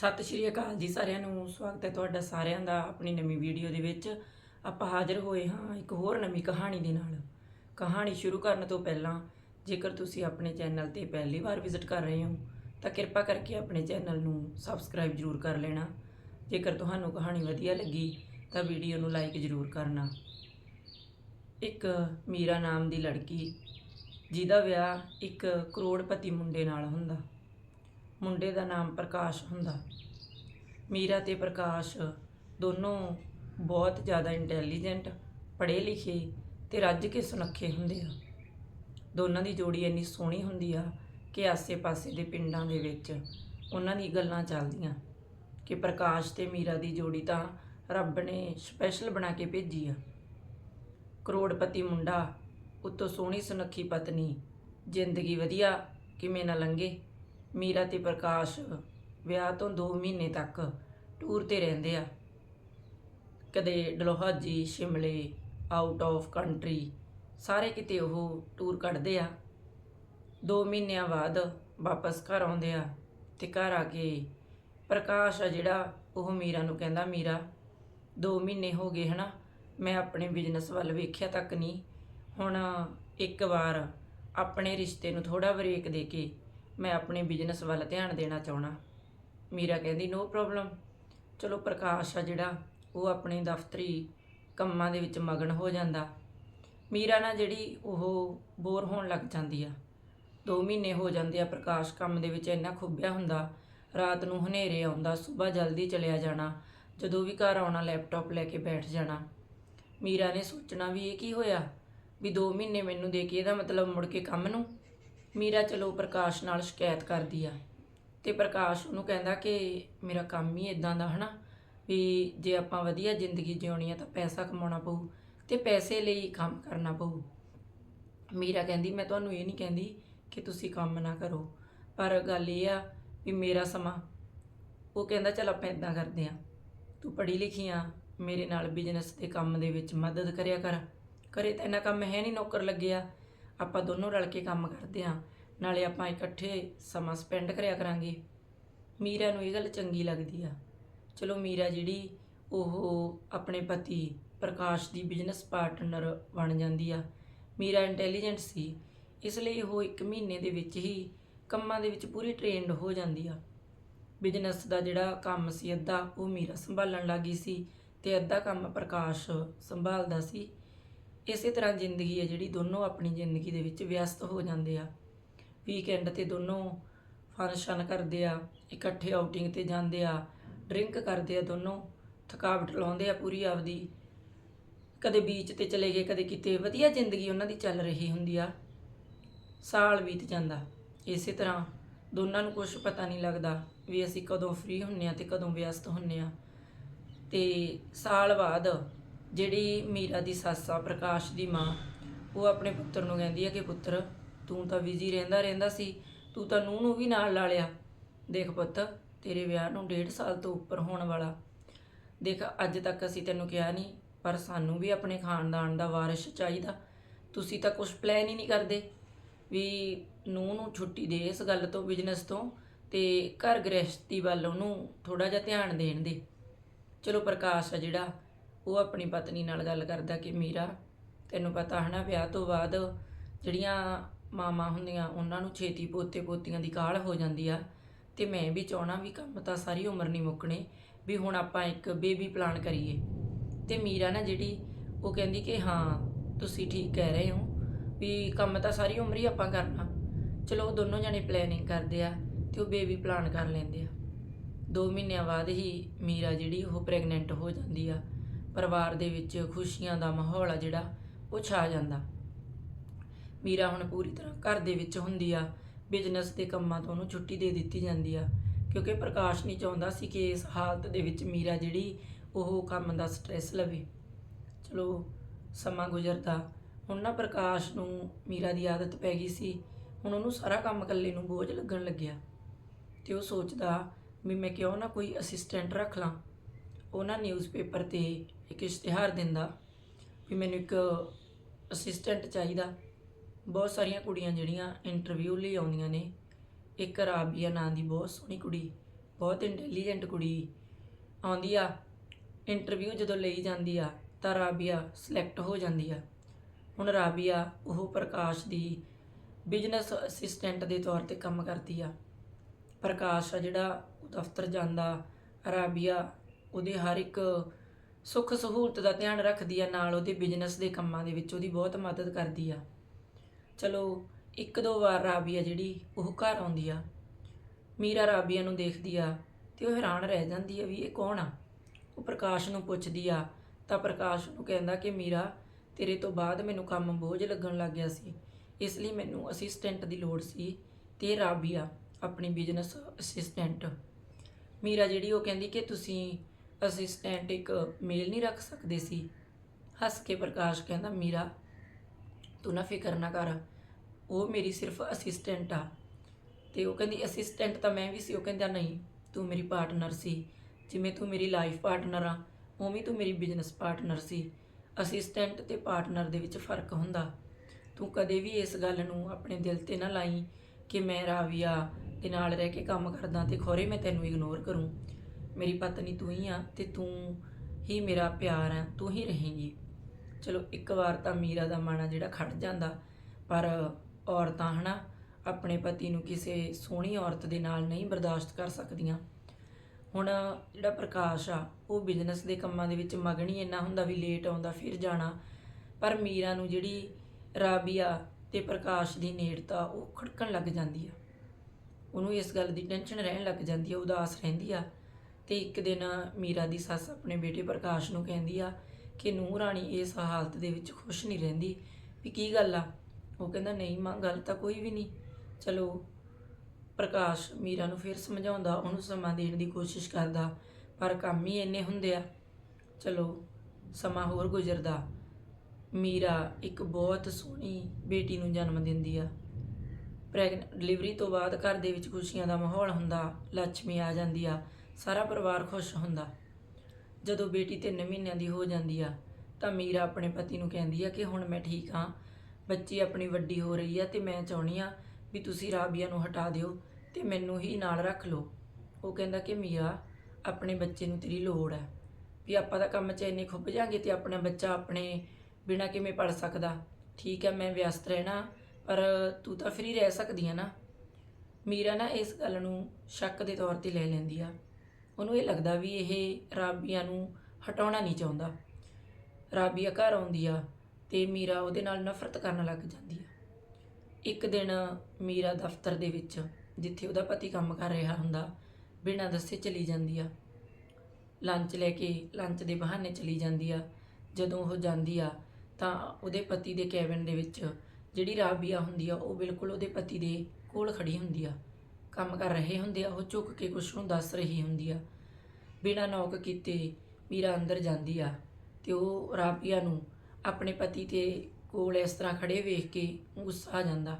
ਸਤਿ ਸ਼੍ਰੀ ਅਕਾਲ ਜੀ ਸਾਰਿਆਂ ਨੂੰ। ਸਵਾਗਤ ਹੈ ਤੁਹਾਡਾ ਸਾਰਿਆਂ ਦਾ ਆਪਣੀ ਨਵੀਂ ਵੀਡੀਓ ਦੇ ਵਿੱਚ। ਆਪਾਂ ਹਾਜ਼ਰ ਹੋਏ ਹਾਂ ਇੱਕ ਹੋਰ ਨਵੀਂ ਕਹਾਣੀ ਦੇ ਨਾਲ। ਕਹਾਣੀ ਸ਼ੁਰੂ ਕਰਨ ਤੋਂ ਪਹਿਲਾਂ, ਜੇਕਰ ਤੁਸੀਂ ਆਪਣੇ ਚੈਨਲ ਤੇ ਪਹਿਲੀ ਵਾਰ ਵਿਜ਼ਿਟ ਕਰ ਰਹੇ ਹੋ, ਤਾਂ ਕਿਰਪਾ ਕਰਕੇ ਆਪਣੇ ਚੈਨਲ ਨੂੰ ਸਬਸਕ੍ਰਾਈਬ ਜ਼ਰੂਰ ਕਰ ਲੈਣਾ। ਜੇਕਰ ਤੁਹਾਨੂੰ ਕਹਾਣੀ ਵਧੀਆ ਲੱਗੀ, ਤਾਂ ਵੀਡੀਓ ਨੂੰ ਲਾਈਕ ਜ਼ਰੂਰ ਕਰਨਾ। ਇੱਕ ਮੀਰਾ ਨਾਮ ਦੀ ਲੜਕੀ, ਜਿਹਦਾ ਵਿਆਹ ਇੱਕ ਕਰੋੜਪਤੀ ਮੁੰਡੇ ਨਾਲ ਹੁੰਦਾ। ਮੁੰਡੇ ਦਾ ਨਾਮ ਪ੍ਰਕਾਸ਼ ਹੁੰਦਾ। ਮੀਰਾ ਤੇ ਪ੍ਰਕਾਸ਼ ਦੋਨੋਂ ਬਹੁਤ ਜ਼ਿਆਦਾ ਇੰਟੈਲੀਜੈਂਟ ਪੜ੍ਹੇ ਲਿਖੇ ਤੇ ਰੱਜ ਕੇ ਸੁਨੱਖੇ ਹੁੰਦੇ ਆ। ਦੋਨਾਂ ਦੀ ਜੋੜੀ ਇੰਨੀ ਸੋਹਣੀ ਹੁੰਦੀ ਆ ਕਿ ਆਸੇ-ਪਾਸੇ ਦੇ ਪਿੰਡਾਂ ਦੇ ਵਿੱਚ ਉਹਨਾਂ ਦੀ ਗੱਲਾਂ ਚੱਲਦੀਆਂ ਕਿ ਪ੍ਰਕਾਸ਼ ਤੇ ਮੀਰਾ ਦੀ ਜੋੜੀ ਤਾਂ ਰੱਬ ਨੇ ਸਪੈਸ਼ਲ ਬਣਾ ਕੇ ਭੇਜੀ ਆ। ਕਰੋੜਪਤੀ ਮੁੰਡਾ, ਉੱਤੋਂ ਸੋਹਣੀ ਸੁਨੱਖੀ ਪਤਨੀ, ਜ਼ਿੰਦਗੀ ਵਧੀਆ ਕਿਵੇਂ ਨਾ ਲੰਘੇ। ਮੀਰਾ ਤੇ ਪ੍ਰਕਾਸ਼ ਵਿਆਹ ਤੋਂ 2 ਮਹੀਨੇ ਤੱਕ ਟੂਰ ਤੇ ਰਹਿੰਦੇ ਆ। ਕਦੇ ਡਲਹੌਜੀ, ਸ਼ਿਮਲੇ ਆਊਟ ਆਫ ਕੰਟਰੀ ਸਾਰੇ ਕਿਤੇ ਉਹ ਟੂਰ ਕੱਢਦੇ ਆ। 2 ਮਹੀਨਿਆਂ ਬਾਅਦ ਵਾਪਸ ਘਰ ਆਉਂਦੇ ਆ ਤੇ ਘਰ ਆ ਕੇ ਪ੍ਰਕਾਸ਼ ਆ ਜਿਹੜਾ, ਉਹ ਮੀਰਾ ਨੂੰ ਕਹਿੰਦਾ, ਮੀਰਾ 2 ਮਹੀਨੇ ਹੋ ਗਏ ਹਨਾ, ਮੈਂ ਆਪਣੇ ਬਿਜ਼ਨਸ ਵੱਲ ਵੇਖਿਆ ਤੱਕ ਨਹੀਂ। ਹੁਣ ਇੱਕ ਵਾਰ ਆਪਣੇ ਰਿਸ਼ਤੇ ਨੂੰ ਥੋੜਾ ਬ੍ਰੇਕ ਦੇ ਕੇ ਮੈਂ ਆਪਣੇ ਬਿਜ਼ਨਸ ਵੱਲ ਧਿਆਨ ਦੇਣਾ ਚਾਹਣਾ ਮੀਰਾ ਕਹਿੰਦੀ ਨੋ ਪ੍ਰੋਬਲਮ ਚਲੋ ਪ੍ਰਕਾਸ਼ ਆ ਜਿਹੜਾ, ਉਹ ਆਪਣੇ ਦਫ਼ਤਰੀ ਕੰਮਾਂ ਦੇ ਵਿੱਚ ਮਗਨ ਹੋ ਜਾਂਦਾ। ਮੀਰਾ ਨਾ ਜਿਹੜੀ ਉਹ ਬੋਰ ਹੋਣ ਲੱਗ ਜਾਂਦੀ ਆ। 2 ਮਹੀਨੇ ਹੋ ਜਾਂਦੇ ਆ ਪ੍ਰਕਾਸ਼ ਕੰਮ ਦੇ ਵਿੱਚ ਇੰਨਾ ਖੁੱਬਿਆ ਹੁੰਦਾ, ਰਾਤ ਨੂੰ ਹਨੇਰੇ ਆਉਂਦਾ, ਸਵੇਰ ਜਲਦੀ ਚਲਿਆ ਜਾਣਾ, ਜਦੋਂ ਵੀ ਘਰ ਆਉਣਾ ਲੈਪਟਾਪ ਲੈ ਕੇ ਬੈਠ ਜਾਣਾ। ਮੀਰਾ ਨੇ ਸੋਚਣਾ ਵੀ ਇਹ ਕੀ ਹੋਇਆ? ਵੀ 2 ਮਹੀਨੇ ਮੈਨੂੰ ਦੇ ਕੇ ਇਹਦਾ ਮਤਲਬ ਮੁੜ ਕੇ ਕੰਮ ਨੂੰ ਮੀਰਾ ਚਲੋ ਪ੍ਰਕਾਸ਼ ਨਾਲ ਸ਼ਿਕਾਇਤ ਕਰਦੀ ਆ। ਤੇ ਪ੍ਰਕਾਸ਼ ਉਹਨੂੰ ਕਹਿੰਦਾ ਕਿ ਮੇਰਾ ਕੰਮ ਹੀ ਇਦਾਂ ਦਾ ਹਨਾ, ਵੀ ਜੇ ਆਪਾਂ ਵਧੀਆ ਜ਼ਿੰਦਗੀ ਜਿਉਣੀ ਆ ਤਾਂ ਪੈਸਾ ਕਮਾਉਣਾ ਪਊ ਤੇ ਪੈਸੇ ਲਈ ਕੰਮ ਕਰਨਾ ਪਊ। ਮੀਰਾ ਕਹਿੰਦੀ, ਮੈਂ ਤੁਹਾਨੂੰ ਇਹ ਨਹੀਂ ਕਹਿੰਦੀ ਕਿ ਤੁਸੀਂ ਕੰਮ ਨਾ ਕਰੋ, ਪਰ ਗੱਲ ਇਹ ਆ ਵੀ ਮੇਰਾ ਸਮਾਂ, ਉਹ ਕਹਿੰਦਾ ਚਲ ਆਪਾਂ ਇਦਾਂ ਕਰਦੇ ਆ। ਤੂੰ ਪੜ੍ਹੀ ਲਿਖੀ ਆ, ਮੇਰੇ ਨਾਲ ਬਿਜ਼ਨਸ ਦੇ ਕੰਮ ਦੇ ਵਿੱਚ ਮਦਦ ਕਰਿਆ ਕਰ। ਕਰੇ ਤਾਂ ਇੰਨਾ ਕੰਮ ਹੈ ਨਹੀਂ, ਨੌਕਰ ਲੱਗਿਆ ਆਪਾਂ ਦੋਨੋਂ ਰਲ ਕੇ ਕੰਮ ਕਰਦੇ ਆ ਨਾਲੇ ਆਪਾਂ ਇਕੱਠੇ ਸਮਾਂ ਸਪੈਂਡ ਕਰਿਆ ਕਰਾਂਗੇ। ਮੀਰਾ ਨੂੰ ਇਹ ਗੱਲ ਚੰਗੀ ਲੱਗਦੀ ਆ। ਚਲੋ ਮੀਰਾ ਜਿਹੜੀ ਉਹ ਆਪਣੇ ਪਤੀ ਪ੍ਰਕਾਸ਼ ਦੀ ਬਿਜ਼ਨਸ ਪਾਰਟਨਰ ਬਣ ਜਾਂਦੀ ਆ। ਮੀਰਾ ਇੰਟੈਲੀਜੈਂਟ ਸੀ, ਇਸ ਲਈ ਉਹ 1 ਮਹੀਨੇ ਦੇ ਵਿੱਚ ਹੀ ਕੰਮਾਂ ਦੇ ਵਿੱਚ ਪੂਰੀ ਟ੍ਰੇਨਡ ਹੋ ਜਾਂਦੀ ਆ। ਬਿਜ਼ਨਸ ਦਾ ਜਿਹੜਾ ਕੰਮ ਸੀ ਅੱਧਾ, ਉਹ ਮੀਰਾ ਸੰਭਾਲਣ ਲੱਗੀ ਸੀ ਤੇ ਅੱਧਾ ਕੰਮ ਪ੍ਰਕਾਸ਼ ਸੰਭਾਲਦਾ ਸੀ। ਇਸੇ ਤਰ੍ਹਾਂ ਜ਼ਿੰਦਗੀ ਹੈ ਜਿਹੜੀ ਦੋਨੋਂ ਆਪਣੀ ਜ਼ਿੰਦਗੀ ਦੇ ਵਿੱਚ ਵਿਅਸਤ ਹੋ ਜਾਂਦੇ ਆ। ਵੀਕਐਂਡ ਤੇ ਦੋਨੋਂ ਫੰਕਸ਼ਨ ਕਰਦੇ ਆ, ਇਕੱਠੇ ਆਊਟਿੰਗ ਤੇ ਜਾਂਦੇ ਆ ਡਰਿੰਕ ਕਰਦੇ ਆ ਦੋਨੋਂ, ਥਕਾਵਟ ਲਾਉਂਦੇ ਆ ਪੂਰੀ ਆਪਦੀ। ਕਦੇ ਬੀਚ ਤੇ ਚਲੇ ਗਏ, ਕਦੇ ਕਿਤੇ, ਵਧੀਆ ਜ਼ਿੰਦਗੀ ਉਹਨਾਂ ਦੀ ਚੱਲ ਰਹੀ ਹੁੰਦੀ ਆ। ਸਾਲ ਬੀਤ ਜਾਂਦਾ। ਇਸੇ ਤਰ੍ਹਾਂ ਦੋਨਾਂ ਨੂੰ ਕੁਝ ਪਤਾ ਨਹੀਂ ਲੱਗਦਾ ਵੀ ਅਸੀਂ ਕਦੋਂ ਫ੍ਰੀ ਹੁੰਨੇ ਆ ਤੇ ਕਦੋਂ ਵਿਅਸਤ ਹੁੰਨੇ ਆ। ਤੇ ਸਾਲ ਬਾਅਦ ਜਿਹੜੀ ਮੀਰਾ ਦੀ ਸੱਸ ਆ, ਪ੍ਰਕਾਸ਼ ਦੀ ਮਾਂ, ਉਹ ਆਪਣੇ ਪੁੱਤਰ ਨੂੰ ਕਹਿੰਦੀ ਆ ਕਿ ਪੁੱਤਰ, ਤੂੰ ਤਾਂ ਬਿਜ਼ੀ ਰਹਿੰਦਾ ਰਹਿੰਦਾ ਸੀ, ਤੂੰ ਤਾਂ ਨੂੰਹ ਨੂੰ ਵੀ ਨਾਲ ਲਾ ਲਿਆ। ਦੇਖ ਪੁੱਤ, ਤੇਰੇ ਵਿਆਹ ਨੂੰ ਡੇਢ ਸਾਲ ਤੋਂ ਉੱਪਰ ਹੋਣ ਵਾਲਾ। ਦੇਖ, ਅੱਜ ਤੱਕ ਅਸੀਂ ਤੈਨੂੰ ਕਿਹਾ ਨਹੀਂ, ਪਰ ਸਾਨੂੰ ਵੀ ਆਪਣੇ ਖਾਨਦਾਨ ਦਾ ਵਾਰਿਸ ਚਾਹੀਦਾ। ਤੁਸੀਂ ਤਾਂ ਕੁਝ ਪਲਾਨ ਹੀ ਨਹੀਂ ਕਰਦੇ ਵੀ ਨੂੰਹ ਨੂੰ ਛੁੱਟੀ ਦੇ ਇਸ ਗੱਲ ਤੋਂ ਬਿਜ਼ਨਸ ਤੋਂ, ਤੇ ਘਰ ਗ੍ਰਹਿਸਤੀ ਵੱਲ ਉਹਨੂੰ ਥੋੜਾ ਜਿਹਾ ਧਿਆਨ ਦੇਣ ਦੇ। ਚਲੋ ਪ੍ਰਕਾਸ਼ ਆ ਜਿਹੜਾ ਉਹ ਆਪਣੀ ਪਤਨੀ ਨਾਲ ਗੱਲ ਕਰਦਾ ਕਿ ਮੀਰਾ, ਤੈਨੂੰ ਪਤਾ ਹੈ ਨਾ ਵਿਆਹ ਤੋਂ ਬਾਅਦ ਜਿਹੜੀਆਂ ਮਾਮਾ ਹੁੰਦੀਆਂ, ਉਹਨਾਂ ਨੂੰ ਛੇਤੀ ਪੋਤੇ ਪੋਤੀਆਂ ਦੀ ਕਾਹਲ ਹੋ ਜਾਂਦੀ ਆ। ਤੇ ਮੈਂ ਵੀ ਚਾਹਣਾ ਵੀ ਕੰਮ ਤਾਂ ਸਾਰੀ ਉਮਰ ਨਹੀਂ ਮੁੱਕਣੇ, ਵੀ ਹੁਣ ਆਪਾਂ ਇੱਕ ਬੇਬੀ ਪਲਾਨ ਕਰੀਏ। ਤੇ ਮੀਰਾ ਨਾ ਜਿਹੜੀ ਉਹ ਕਹਿੰਦੀ ਕਿ ਹਾਂ, ਤੁਸੀਂ ਠੀਕ ਕਹਿ ਰਹੇ ਹੋ, ਵੀ ਕੰਮ ਤਾਂ ਸਾਰੀ ਉਮਰ ਹੀ ਆਪਾਂ ਕਰਨਾ। ਚਲੋ ਉਹ ਦੋਨੋਂ ਜਣੇ ਪਲੈਨਿੰਗ ਕਰਦੇ ਆ ਤੇ ਉਹ ਬੇਬੀ ਪਲਾਨ ਕਰ ਲੈਂਦੇ ਆ। 2 ਮਹੀਨਿਆਂ ਬਾਅਦ ਹੀ ਮੀਰਾ ਜਿਹੜੀ ਉਹ ਪ੍ਰੈਗਨੈਂਟ ਹੋ ਜਾਂਦੀ ਆ। ਪਰਿਵਾਰ ਦੇ ਵਿੱਚ ਖੁਸ਼ੀਆਂ ਦਾ ਮਾਹੌਲ ਆ ਜਿਹੜਾ, ਉਹ ਛਾ ਜਾਂਦਾ। ਮੀਰਾ ਹੁਣ ਪੂਰੀ ਤਰ੍ਹਾਂ ਘਰ ਦੇ ਵਿੱਚ ਹੁੰਦੀ ਆ। ਬਿਜ਼ਨਸ ਦੇ ਕੰਮਾਂ ਤੋਂ ਉਹਨੂੰ ਛੁੱਟੀ ਦੇ ਦਿੱਤੀ ਜਾਂਦੀ ਆ। ਕਿਉਂਕਿ ਪ੍ਰਕਾਸ਼ ਨਹੀਂ ਚਾਹੁੰਦਾ ਸੀ ਕਿ ਇਸ ਹਾਲਤ ਦੇ ਵਿੱਚ ਮੀਰਾ ਜਿਹੜੀ, ਉਹ ਕੰਮ ਦਾ ਸਟ੍ਰੈਸ ਲਵੇ। ਚਲੋ, ਸਮਾਂ ਗੁਜ਼ਰਦਾ। ਹੁਣ ਨਾ ਪ੍ਰਕਾਸ਼ ਨੂੰ ਮੀਰਾ ਦੀ ਆਦਤ ਪੈ ਗਈ ਸੀ। ਹੁਣ ਉਹਨੂੰ ਸਾਰਾ ਕੰਮ ਇਕੱਲੇ ਨੂੰ ਬੋਝ ਲੱਗਣ ਲੱਗਿਆ। ਤੇ ਉਹ ਸੋਚਦਾ ਵੀ ਮੈਂ ਕਿਉਂ ਨਾ ਕੋਈ ਅਸਿਸਟੈਂਟ ਰੱਖ ਲਾਂ। ਉਹਨਾਂ ਨਾ ਨਿਊਜ਼ਪੇਪਰ ਤੇ ਇੱਕ ਇਸ਼ਤਿਹਾਰ ਦਿੰਦਾ ਵੀ ਮੈਨੂੰ ਇੱਕ ਅਸਿਸਟੈਂਟ ਚਾਹੀਦਾ। ਬਹੁਤ ਸਾਰੀਆਂ ਕੁੜੀਆਂ ਜਿਹੜੀਆਂ ਇੰਟਰਵਿਊ ਲਈ ਆਉਂਦੀਆਂ ਨੇ। ਇੱਕ ਰਾਬੀਆ ਨਾਂ ਦੀ ਬਹੁਤ ਸੋਹਣੀ ਕੁੜੀ, ਬਹੁਤ ਇੰਟੈਲੀਜੈਂਟ ਕੁੜੀ ਆਉਂਦੀ ਆ। ਇੰਟਰਵਿਊ ਜਦੋਂ ਲਈ ਜਾਂਦੀ ਆ ਤਾਂ ਰਾਬੀਆ ਸਿਲੈਕਟ ਹੋ ਜਾਂਦੀ ਆ। ਹੁਣ ਰਾਬੀਆ ਉਹ ਪ੍ਰਕਾਸ਼ ਦੀ ਬਿਜ਼ਨਸ ਅਸਿਸਟੈਂਟ ਦੇ ਤੌਰ ਤੇ ਕੰਮ ਕਰਦੀ ਆ। ਪ੍ਰਕਾਸ਼ ਆ ਜਿਹੜਾ ਦਫ਼ਤਰ ਜਾਂਦਾ, ਰਾਬੀਆ ਉਹਦੇ ਹਰ ਇੱਕ ਸੁੱਖ ਸਹੂਲਤ ਦਾ ਧਿਆਨ ਰੱਖਦੀ ਆ, ਨਾਲ ਉਹਦੇ ਬਿਜ਼ਨਸ ਦੇ ਕੰਮਾਂ ਦੇ ਵਿੱਚ ਉਹਦੀ ਬਹੁਤ ਮਦਦ ਕਰਦੀ ਆ। ਚਲੋ, ਇੱਕ ਦੋ ਵਾਰ ਰਾਬੀਆ ਜਿਹੜੀ ਉਹ ਘਰ ਆਉਂਦੀ ਆ, ਮੀਰਾ ਰਾਬੀਆ ਨੂੰ ਦੇਖਦੀ ਆ ਤੇ ਉਹ ਹੈਰਾਨ ਰਹਿ ਜਾਂਦੀ ਆ ਵੀ ਇਹ ਕੌਣ ਆ? ਉਹ ਪ੍ਰਕਾਸ਼ ਨੂੰ ਪੁੱਛਦੀ ਆ, ਤਾਂ ਪ੍ਰਕਾਸ਼ ਨੂੰ ਕਹਿੰਦਾ ਕਿ ਮੀਰਾ, ਤੇਰੇ ਤੋਂ ਬਾਅਦ ਮੈਨੂੰ ਕੰਮ ਬੋਝ ਲੱਗਣ ਲੱਗ ਗਿਆ ਸੀ, ਇਸ ਲਈ ਮੈਨੂੰ ਅਸਿਸਟੈਂਟ ਦੀ ਲੋੜ ਸੀ ਤੇ ਰਾਬੀਆ ਆਪਣੀ ਬਿਜ਼ਨਸ ਅਸਿਸਟੈਂਟ ਮੀਰਾ ਜਿਹੜੀ ਉਹ ਕਹਿੰਦੀ ਕਿ ਤੁਸੀਂ ਅਸਿਸਟੈਂਟ ਇੱਕ ਮੇਲ ਨਹੀਂ ਰੱਖ ਸਕਦੇ ਸੀ। ਹੱਸ ਕੇ ਪ੍ਰਕਾਸ਼ ਕਹਿੰਦਾ, ਮੀਰਾ, ਤੂੰ ਨਾ ਫਿਕਰ ਨਾ ਕਰ। ਉਹ ਮੇਰੀ ਸਿਰਫ ਅਸਿਸਟੈਂਟ ਆ। ਤੇ ਉਹ ਕਹਿੰਦੀ ਅਸਿਸਟੈਂਟ ਤਾਂ ਮੈਂ ਵੀ ਸੀ। ਉਹ ਕਹਿੰਦਾ, ਨਹੀਂ, ਤੂੰ ਮੇਰੀ ਪਾਰਟਨਰ ਸੀ। ਜਿਵੇਂ ਤੂੰ ਮੇਰੀ ਲਾਈਫ ਪਾਰਟਨਰ ਆ, ਉਵੇਂ ਤੂੰ ਮੇਰੀ ਬਿਜ਼ਨਸ ਪਾਰਟਨਰ ਸੀ। ਅਸਿਸਟੈਂਟ ਤੇ ਪਾਰਟਨਰ ਦੇ ਵਿੱਚ ਫ਼ਰਕ ਹੁੰਦਾ। ਤੂੰ ਕਦੇ ਵੀ ਇਸ ਗੱਲ ਨੂੰ ਆਪਣੇ ਦਿਲ ਤੇ ਨਾ ਲਾਈ ਕਿ ਮੈਂ ਰਾਵੀਆ ਦੇ ਨਾਲ ਰਹਿ ਕੇ ਕੰਮ ਕਰਦਾ ਤੇ ਖੋਰੇ ਮੈਂ ਤੈਨੂੰ ਇਗਨੋਰ ਕਰੂੰ। ਮੇਰੀ ਪਤਨੀ ਤੂੰ ਹੀ ਆ ਤੇ ਤੂੰ ਹੀ ਮੇਰਾ ਪਿਆਰ ਆ, ਤੂੰ ਹੀ ਰਹੇਂਗੀ। ਚਲੋ, ਇੱਕ ਵਾਰ ਤਾਂ ਮੀਰਾ ਦਾ ਮਨ ਆ ਜਿਹੜਾ ਖੜ ਜਾਂਦਾ, ਪਰ ਔਰਤਾਂ ਹਨਾ, ਆਪਣੇ ਪਤੀ ਨੂੰ ਕਿਸੇ ਸੋਹਣੀ ਔਰਤ ਦੇ ਨਾਲ ਨਹੀਂ ਬਰਦਾਸ਼ਤ ਕਰ ਸਕਦੀਆਂ। ਹੁਣ ਜਿਹੜਾ ਪ੍ਰਕਾਸ਼ ਆ, ਉਹ ਬਿਜ਼ਨਸ ਦੇ ਕੰਮਾਂ ਦੇ ਵਿੱਚ ਮਗਨ ਹੀ ਇੰਨਾ ਹੁੰਦਾ ਵੀ ਲੇਟ ਆਉਂਦਾ, ਫਿਰ ਜਾਣਾ। ਪਰ ਮੀਰਾ ਨੂੰ ਜਿਹੜੀ ਰਾਬੀਆ ਤੇ ਪ੍ਰਕਾਸ਼ ਦੀ ਨੇੜਤਾ, ਉਹ ਖੜਕਣ ਲੱਗ ਜਾਂਦੀ ਆ। ਉਹਨੂੰ ਇਸ ਗੱਲ ਦੀ ਟੈਨਸ਼ਨ ਰਹਿਣ ਲੱਗ ਜਾਂਦੀ ਆ, ਉਦਾਸ ਰਹਿੰਦੀ ਆ। ਤੇ ਇੱਕ ਦਿਨ ਮੀਰਾ ਦੀ ਸੱਸ ਆਪਣੇ ਬੇਟੇ ਪ੍ਰਕਾਸ਼ ਨੂੰ ਕਹਿੰਦੀ ਆ ਕਿ ਨੂੰਹ ਰਾਣੀ ਇਸ ਹਾਲਤ ਦੇ ਵਿੱਚ ਖੁਸ਼ ਨਹੀਂ ਰਹਿੰਦੀ। ਵੀ ਕੀ ਗੱਲ ਆ? ਉਹ ਕਹਿੰਦਾ, ਨਹੀਂ ਮਾਂ, ਗੱਲ ਤਾਂ ਕੋਈ ਵੀ ਨਹੀਂ। ਚਲੋ। ਪ੍ਰਕਾਸ਼ ਮੀਰਾ ਨੂੰ ਫਿਰ ਸਮਝਾਉਂਦਾ, ਉਹਨੂੰ ਸਮਾਂ ਦੇਣ ਦੀ ਕੋਸ਼ਿਸ਼ ਕਰਦਾ, ਪਰ ਕੰਮ ਹੀ ਇੰਨੇ ਹੁੰਦੇ ਆ। ਚਲੋ, ਸਮਾਂ ਹੋਰ ਗੁਜ਼ਰਦਾ। ਮੀਰਾ ਇੱਕ ਬਹੁਤ ਸੋਹਣੀ ਬੇਟੀ ਨੂੰ ਜਨਮ ਦਿੰਦੀ ਆ। ਪ੍ਰੈਗਨ, ਡਿਲੀਵਰੀ ਤੋਂ ਬਾਅਦ ਘਰ ਦੇ ਵਿੱਚ ਖੁਸ਼ੀਆਂ ਦਾ ਮਾਹੌਲ ਹੁੰਦਾ ਲక్ష్ਮੀ ਆ ਜਾਂਦੀ ਆ। ਸਾਰਾ ਪਰਿਵਾਰ ਖੁਸ਼ ਹੁੰਦਾ। ਜਦੋਂ ਬੇਟੀ 3 ਮਹੀਨਿਆਂ ਦੀ ਹੋ ਜਾਂਦੀ ਆ, ਤਾਂ ਮੀਰਾ ਆਪਣੇ ਪਤੀ ਨੂੰ ਕਹਿੰਦੀ ਆ ਕਿ ਹੁਣ ਮੈਂ ਠੀਕ ਹਾਂ, ਬੱਚੀ ਆਪਣੀ ਵੱਡੀ ਹੋ ਰਹੀ ਆ ਤੇ ਮੈਂ ਚਾਹੁੰਦੀ ਆ ਵੀ ਤੁਸੀਂ ਰਾਬੀਆ ਨੂੰ ਹਟਾ ਦਿਓ ਤੇ ਮੈਨੂੰ ਹੀ ਨਾਲ ਰੱਖ ਲਓ। ਉਹ ਕਹਿੰਦਾ ਕਿ ਮੀਰਾ, ਆਪਣੇ ਬੱਚੇ ਨੂੰ ਤੇਰੀ ਲੋੜ ਹੈ। ਵੀ ਆਪਾਂ ਦਾ ਕੰਮ 'ਚ ਇੰਨੇ ਖੁੱਭ ਜਾਾਂਗੇ ਤੇ ਆਪਣਾ ਬੱਚਾ ਆਪਣੇ ਬਿਨਾ ਕਿਵੇਂ ਪੜ ਸਕਦਾ। ਠੀਕ ਹੈ, ਮੈਂ ਵਿਅਸਤ ਰਹਿਣਾ, ਪਰ ਤੂੰ ਤਾਂ ਫ੍ਰੀ ਰਹਿ ਸਕਦੀ ਆ ਨਾ। ਮੀਰਾ ਨਾ ਇਸ ਗੱਲ ਨੂੰ ਸ਼ੱਕ ਦੇ ਤੌਰ ਤੇ ਲੈ ਲੈਂਦੀ ਆ। ਉਹਨੂੰ ਇਹ ਲੱਗਦਾ ਵੀ ਇਹ ਰਾਬੀਆ ਨੂੰ ਹਟਾਉਣਾ ਨਹੀਂ ਚਾਹੁੰਦਾ। ਰਾਬੀਆ ਘਰ ਆਉਂਦੀ ਆ ਤੇ ਮੀਰਾ ਉਹਦੇ ਨਾਲ ਨਫ਼ਰਤ ਕਰਨ ਲੱਗ ਜਾਂਦੀ ਆ। ਇੱਕ ਦਿਨ ਮੀਰਾ ਦਫ਼ਤਰ ਦੇ ਵਿੱਚ, ਜਿੱਥੇ ਉਹਦਾ ਪਤੀ ਕੰਮ ਕਰ ਰਿਹਾ ਹੁੰਦਾ, ਬਿਨਾਂ ਦੱਸੇ ਚਲੀ ਜਾਂਦੀ ਆ। ਲੰਚ ਲੈ ਕੇ ਲੰਚ ਦੇ ਬਹਾਨੇ ਚਲੀ ਜਾਂਦੀ ਆ। ਜਦੋਂ ਉਹ ਜਾਂਦੀ ਆ, ਤਾਂ ਉਹਦੇ ਪਤੀ ਦੇ ਕੈਬਿਨ ਦੇ ਵਿੱਚ ਜਿਹੜੀ ਰਾਬੀਆ ਹੁੰਦੀ ਆ, ਉਹ ਬਿਲਕੁਲ ਉਹਦੇ ਪਤੀ ਦੇ ਕੋਲ ਖੜੀ ਹੁੰਦੀ ਆ। ਕੰਮ ਕਰ ਰਹੇ ਹੁੰਦੇ ਆ, ਉਹ ਝੁੱਕ ਕੇ ਕੁਛ ਨੂੰ ਦੱਸ ਰਹੀ ਹੁੰਦੀ ਆ। ਬਿਨਾਂ ਨੌਕ ਕੀਤੇ ਮੀਰਾ ਅੰਦਰ ਜਾਂਦੀ ਆ ਤੇ ਉਹ ਰਾਬੀਆ ਨੂੰ ਆਪਣੇ ਪਤੀ ਤੇ ਕੋਲ ਇਸ ਤਰ੍ਹਾਂ ਖੜੇ ਵੇਖ ਕੇ ਗੁੱਸਾ ਆ ਜਾਂਦਾ।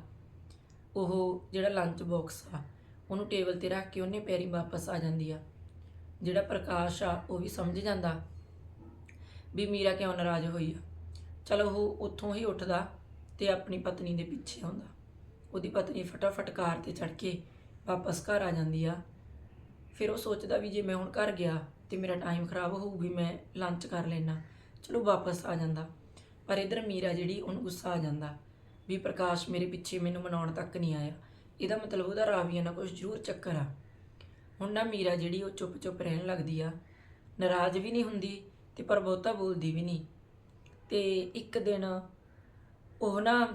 ਉਹ ਜਿਹੜਾ ਲੰਚ ਬਾਕਸ ਆ, ਉਹਨੂੰ ਟੇਬਲ ਤੇ ਰੱਖ ਕੇ ਉਹਨੇ ਪੈਰੀ ਵਾਪਸ ਆ ਜਾਂਦੀ ਆ। ਜਿਹੜਾ ਪ੍ਰਕਾਸ਼ ਆ, ਉਹ ਵੀ ਸਮਝ ਜਾਂਦਾ ਵੀ ਮੀਰਾ ਕਿਉਂ ਨਾਰਾਜ਼ ਹੋਈ ਆ। ਚਲੋ ਉਹ ਉੱਥੋਂ ਹੀ ਉੱਠਦਾ ਤੇ ਆਪਣੀ ਪਤਨੀ ਦੇ ਪਿੱਛੇ ਆਉਂਦਾ। ਉਹਦੀ ਪਤਨੀ ਫਟਾਫਟ ਕਾਰ ਤੇ ਚੜ ਕੇ ਵਾਪਸ ਘਰ ਆ ਜਾਂਦੀ ਆ। ਫਿਰ ਉਹ ਸੋਚਦਾ ਵੀ ਜੇ ਮੈਂ ਹੁਣ ਘਰ ਗਿਆ ਤੇ ਮੇਰਾ ਟਾਈਮ ਖਰਾਬ ਹੋਊਗੀ, ਮੈਂ ਲੰਚ ਕਰ ਲੈਣਾ ਚਲੋ ਵਾਪਸ ਆ ਜਾਂਦਾ। ਪਰ ਇਧਰ ਮੀਰਾ ਜਿਹੜੀ, ਉਹਨੂੰ ਗੁੱਸਾ ਆ ਜਾਂਦਾ ਵੀ ਪ੍ਰਕਾਸ਼ ਮੇਰੇ ਪਿੱਛੇ ਮੈਨੂੰ ਮਨਾਉਣ ਤੱਕ ਨਹੀਂ ਆਇਆ। ਇਹਦਾ ਮਤਲਬ ਉਹਦਾ ਰਾਵੀਆਂ ਨਾਲ ਕੁਝ ਜ਼ਰੂਰ ਚੱਕਰ ਆ। ਹੁਣ ਨਾ ਮੀਰਾ ਜਿਹੜੀ, ਉਹ ਚੁੱਪ-ਚੁੱਪ ਰਹਿਣ ਲੱਗਦੀ ਆ। ਨਾਰਾਜ਼ ਵੀ ਨਹੀਂ ਹੁੰਦੀ ਤੇ ਪਰ ਬਹੁਤਾ ਬੋਲਦੀ ਵੀ ਨਹੀਂ। ਤੇ ਇੱਕ ਦਿਨ ਉਹ ਨਾ